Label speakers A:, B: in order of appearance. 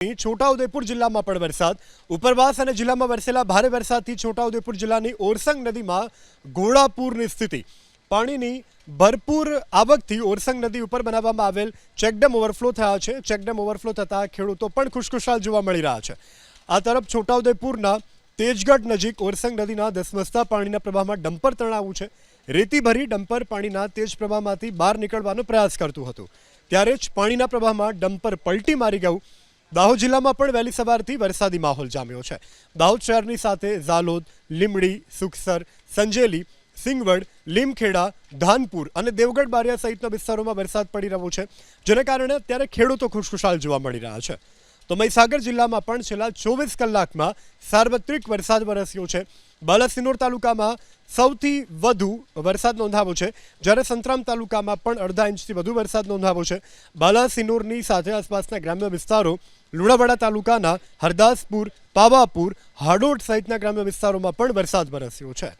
A: છોટાઉદેપુર જિલ્લામાં પણ વરસાદ. ઉપરવાસ અને જિલ્લામાં વરસેલા ભારે વરસાદથી છોટાઉદેપુર જિલ્લાની ઓરસંગ નદીમાં ઘોડાપૂરની સ્થિતિ. પાણીની ભરપૂર આવકથી ઓરસંગ નદી ઉપર બનાવવામાં આવેલ ચેકડેમ ઓવરફ્લો થયા છે. ચેકડેમ ઓવરફ્લો થતાં ખેડૂતો પણ ખુશખુશાલ જોવા મળી રહ્યા છે. આ તરફ છોટાઉદેપુરના તેજગઢ નજીક ઓરસંગ નદીના ધસમસતા પાણીના પ્રવાહમાં ડમ્પર તણાવું છે. રેતી ભરી ડમ્પર પાણીના તેજ પ્રવાહમાંથી બહાર નીકળવાનો પ્રયાસ કરતું હતું. ત્યારે જ પાણીના પ્રવાહમાં ડમ્પર પલટી મારી ગયું. દાહોદ જિલ્લામાં પણ વહેલી સવારથી વરસાદી માહોલ જામ્યો છે. દાહોદ શહેરની સાથે ઝાલોદ લીમડી સુખસર, સંજેલી, સિંગવડ, લીમખેડા, ધાનપુર અને દેવગઢ બારિયા સહિતના વિસ્તારોમાં વરસાદ પડી રહ્યો છે, જેને કારણે અત્યારે ખેડૂતો ખુશખુશાલ જોવા મળી રહ્યા છે. તો મહીસાગર જિલ્લામાં પણ છેલ્લા ચોવીસ કલાકમાં સાર્વત્રિક વરસાદ વરસ્યો છે. બાલાસિનોર તાલુકામાં સૌથી વધુ વરસાદ નોંધાવો છે, જ્યારે સંતરામ તાલુકામાં પણ અડધા ઇંચથી વધુ વરસાદ નોંધાવો છે. બાલાસિનોરની સાથે આસપાસના ગ્રામ્ય વિસ્તારો લુણાવાડા તાલુકાના હરદાસપુર પાવાપુર હાડોટ સહિતના ગ્રામ્ય વિસ્તારોમાં પણ વરસાદ વરસ્યો છે.